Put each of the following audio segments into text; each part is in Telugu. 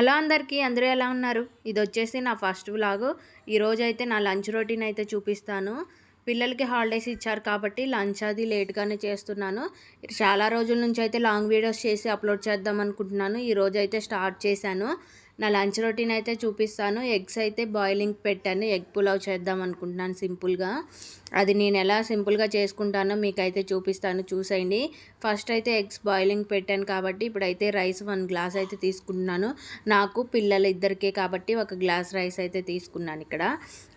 హలో అందరికీ అందరూ ఎలా ఉన్నారు? ఇది వచ్చేసి నా ఫస్ట్ వ్లాగ్. ఈరోజు అయితే నా లంచ్ రొటీన్ అయితే చూపిస్తాను. పిల్లలకి హాలిడేస్ ఇచ్చారు కాబట్టి లంచ్ అది లేట్గానే చేస్తున్నాను. చాలా రోజుల నుంచి అయితే లాంగ్ వీడియోస్ చేసి అప్లోడ్ చేద్దాం అనుకుంటున్నాను. ఈరోజు అయితే స్టార్ట్ చేశాను. నా లంచ్ రొటీన్ అయితే చూపిస్తాను. ఎగ్స్ అయితే బాయిలింగ్ పెట్టాను. ఎగ్ పులావ్ చేద్దాం అనుకుంటున్నాను సింపుల్గా. అది నేను ఎలా సింపుల్గా చేసుకుంటానో మీకైతే చూపిస్తాను. చూసేయండి. ఫస్ట్ అయితే ఎగ్స్ బాయిలింగ్ పెట్టాను కాబట్టి ఇప్పుడైతే రైస్ వన్ గ్లాస్ అయితే తీసుకుంటున్నాను. నాకు పిల్లలు ఇద్దరికే కాబట్టి ఒక గ్లాస్ రైస్ అయితే తీసుకున్నాను ఇక్కడ.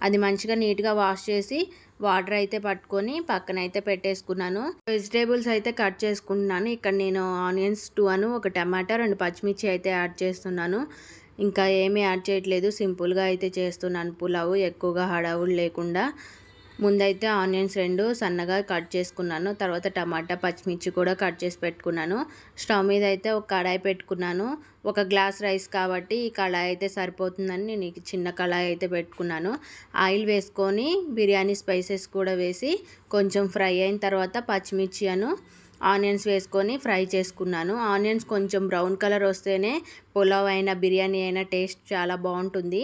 అది మంచిగా నీట్గా వాష్ చేసి వాటర్ అయితే పట్టుకొని పక్కన అయితే పెట్టేసుకున్నాను. వెజిటేబుల్స్ అయితే కట్ చేసుకుంటున్నాను. ఇక్కడ నేను ఆనియన్స్ టూ అను ఒక టమాటా రెండు పచ్చిమిర్చి అయితే యాడ్ చేస్తున్నాను. ఇంకా ఏమీ యాడ్ చేయట్లేదు. సింపుల్గా అయితే చేస్తున్నాను. పులావు ఎక్కువగా హడావుడు లేకుండా. ముందైతే ఆనియన్స్ రెండు సన్నగా కట్ చేసుకున్నాను. తర్వాత టమాటా పచ్చిమిర్చి కూడా కట్ చేసి పెట్టుకున్నాను. స్టవ్ మీద అయితే ఒక కడాయి పెట్టుకున్నాను. ఒక గ్లాస్ రైస్ కాబట్టి ఈ కడాయి అయితే సరిపోతుందని నేను చిన్న కడాయి అయితే పెట్టుకున్నాను. ఆయిల్ వేసుకొని బిర్యానీ స్పైసెస్ కూడా వేసి కొంచెం ఫ్రై అయిన తర్వాత పచ్చిమిర్చి అను ఆనియన్స్ వేసుకొని ఫ్రై చేసుకున్నాను. ఆనియన్స్ కొంచెం బ్రౌన్ కలర్ వస్తేనే పులావ్ అయినా బిర్యానీ అయినా టేస్ట్ చాలా బాగుంటుంది.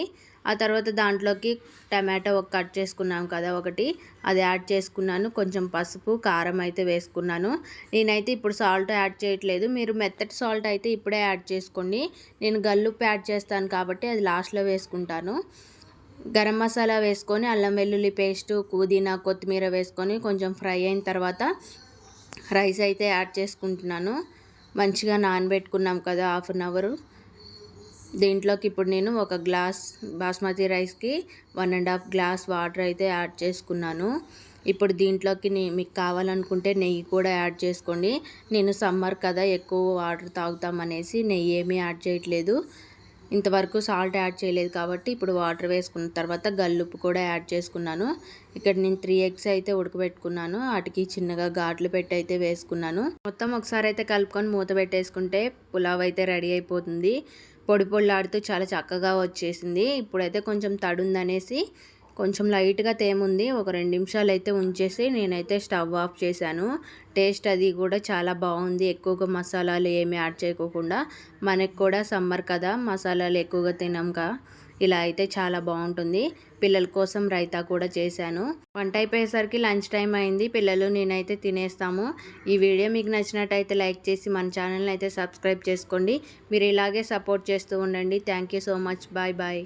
ఆ తర్వాత దాంట్లోకి టమాటో ఒక కట్ చేసుకున్నాం కదా ఒకటి. అది యాడ్ చేసుకున్నాను. కొంచెం పసుపు కారం అయితే వేసుకున్నాను. నేనైతే ఇప్పుడు సాల్ట్ యాడ్ చేయట్లేదు. మీరు మెత్తటి సాల్ట్ అయితే ఇప్పుడే యాడ్ చేసుకోండి. నేను గల్లుప్పు యాడ్ చేస్తాను కాబట్టి అది లాస్ట్లో వేసుకుంటాను. గరం మసాలా వేసుకొని అల్లం వెల్లుల్లి పేస్టు పుదీనా కొత్తిమీర వేసుకొని కొంచెం ఫ్రై అయిన తర్వాత రైస్ అయితే యాడ్ చేసుకుంటున్నాను. మంచిగా నానబెట్టుకున్నాం కదా హాఫ్ అన్ అవరు. దీంట్లోకి ఇప్పుడు నేను ఒక గ్లాస్ బాస్మతి రైస్కి one and half glass water అయితే యాడ్ చేసుకున్నాను. ఇప్పుడు దీంట్లోకి మీకు కావాలనుకుంటే నెయ్యి కూడా యాడ్ చేసుకోండి. నేను సమ్మర్ కదా ఎక్కువ వాటర్ తాగుతామనేసి నెయ్యి ఏమీ యాడ్ చేయట్లేదు. ఇంతవరకు సాల్ట్ యాడ్ చేయలేదు కాబట్టి ఇప్పుడు వాటర్ వేసుకున్న తర్వాత గల్లుప్పు కూడా యాడ్ చేసుకున్నాను. ఇక్కడ నేను త్రీ ఎగ్స్ అయితే ఉడకబెట్టుకున్నాను. వాటికి చిన్నగా ఘాట్లు పెట్టి అయితే వేసుకున్నాను. మొత్తం ఒకసారి అయితే కలుపుకొని మూత పెట్టేసుకుంటే పులావ్ అయితే రెడీ అయిపోతుంది. పొడి పొడిలాడుతూ చాలా చక్కగా వచ్చేసింది. ఇప్పుడైతే కొంచెం తడుందనేసి కొంచెం లైట్గా తేముంది ఒక రెండు నిమిషాలు అయితే ఉంచేసి నేనైతే స్టవ్ ఆఫ్ చేశాను. టేస్ట్ అది కూడా చాలా బాగుంది. ఎక్కువగా మసాలాలు ఏమి యాడ్ చేయకోకుండా మనకు కూడా సమ్మర్ కదా మసాలాలు ఎక్కువగా తినాంక ఇలా అయితే చాలా బాగుంటుంది. పిల్లల కోసం రైతా కూడా చేశాను. వంట అయిపోయేసరికి లంచ్ టైం అయింది. పిల్లలు నేనైతే తినేస్తాము. ఈ వీడియో మీకు నచ్చినట్టయితే లైక్ చేసి మన ఛానల్ని అయితే సబ్స్క్రైబ్ చేసుకోండి. మీరు ఇలాగే సపోర్ట్ చేస్తూ ఉండండి. Thank so much. Bye bye.